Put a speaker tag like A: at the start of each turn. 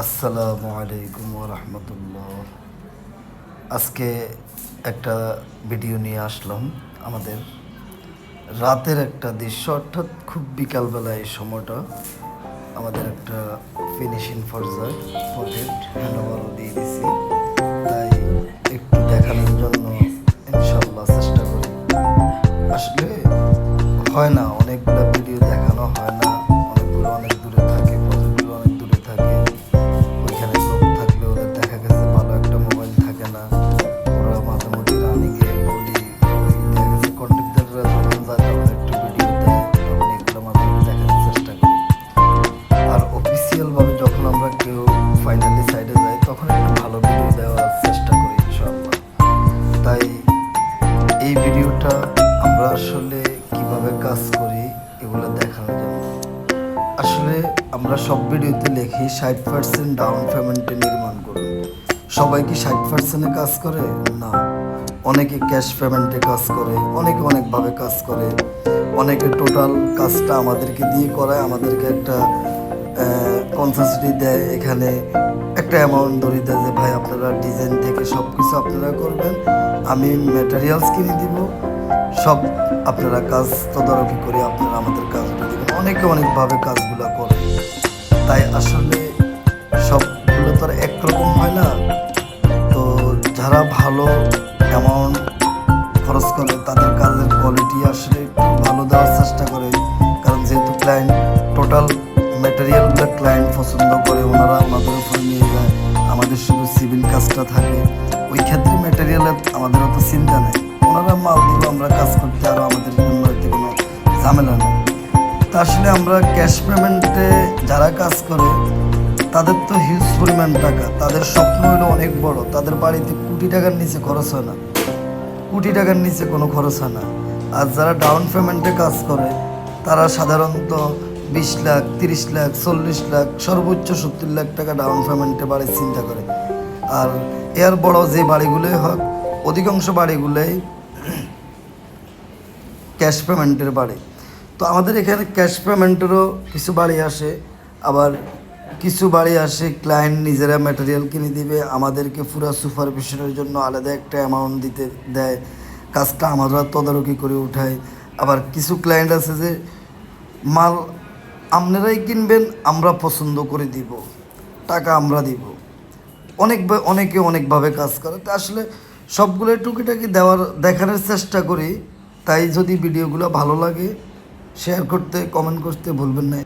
A: আসসালামু আলাইকুম রহমতুল্লাহ। আজকে একটা ভিডিও নিয়ে আসলাম আমাদের রাতের একটা দৃশ্য, অর্থাৎ খুব বিকালবেলা এই সময়টা আমাদের একটা ফিনিশিং পর্যায়ে প্রজেক্ট হ্যান্ডওভারও দিয়ে দিছি তাই একটু দেখানোর জন্য ইনশাল্লাহ চেষ্টা করি। আসলে হয় না যায় তখন একটু ভিডিও দেয় তখন এগুলো মাঝে দেখানোর চেষ্টা করি। আর অফিসিয়ালভাবে যখন আমরা কেউ ফাইনালি সাইডে যাই, তখন একটু ভালো ভিডিও দেওয়ার চেষ্টা করি ইনশাআল্লাহ। তাই এই ভিডিওটা আমরা আসলে কীভাবে কাজ করি এগুলো দেখানোর জন্য। আসলে আমরা সব ভিডিওতে লিখি ষাট পার্সেন্ট ডাউন পেমেন্টে নির্মাণ করুন। সবাই কি ষাট পার্সেন্টে কাজ করে? না। অনেকে ক্যাশ পেমেন্টে কাজ করে, অনেকে অনেকভাবে কাজ করে। অনেকে টোটাল কাজটা আমাদেরকে দিয়ে করায়, আমাদেরকে একটা কনসাসিটি দেয়। এখানে একটা অ্যামাউন্ট ধরে দেয় যে, ভাই, আপনারা ডিজাইন থেকে সব কিছু আপনারা করবেন, আমি ম্যাটেরিয়ালস কিনে দিব, সব আপনারা কাজ তদারকি করে আপনারা আমাদের কাজগুলো দেবেন। অনেকে অনেকভাবে কাজগুলো করে। তাই আসলে সবগুলো তো আর একরকম হয় না। তো যারা সিভিল থাকে, ওই ক্ষেত্রে ম্যাটেরিয়ালের আমাদের অত চিন্তা নেই। ওনারা মাল দিব আমরা কাজ করতে আরও আমাদের জন্য কোনো ঝামেলা নেই। তা আসলে আমরা ক্যাশ পেমেন্টে যারা কাজ করে, তাদের তো হিউজ পরিমাণ টাকা। তাদের স্বপ্ন হলো অনেক বড়। তাদের বাড়িতে কোটি টাকার নিচে খরচ হয় না। কোটি টাকার নিচে কোনো খরচ হয় না। আর যারা ডাউন পেমেন্টে কাজ করে, তারা সাধারণত বিশ লাখ, তিরিশ লাখ, চল্লিশ লাখ, সর্বোচ্চ সত্তর লাখ টাকা ডাউন পেমেন্টে বাড়ির চিন্তা করে। আর এর বড় যে বাড়িগুলোই হোক অধিকাংশ বাড়িগুলোই ক্যাশ পেমেন্টের বাড়ি। তো আমাদের এখানে ক্যাশ পেমেন্টেরও কিছু বাড়ি আসে, আবার কিছু বাড়ি আসে ক্লায়েন্ট নিজেরা ম্যাটেরিয়াল কিনে দিবে, আমাদেরকে পুরো সুপারভিশনের জন্য আলাদা একটা অ্যামাউন্ট দিতে দেয়, কাজটা আমরা তদারকি করে উঠাই। আবার কিছু ক্লায়েন্ট আছে যে মাল আপনারাই কিনবেন, আমরা পছন্দ করে দিব, টাকা আমরা দিব। অনেক অনেকে অনেকভাবে কাজ করে। তো আসলে সবগুলো টুকিটাকি দেওয়ার, দেখানোর চেষ্টা করি। তাই যদি ভিডিওগুলো ভালো লাগে শেয়ার করতে কমেন্ট করতে ভুলবেন না।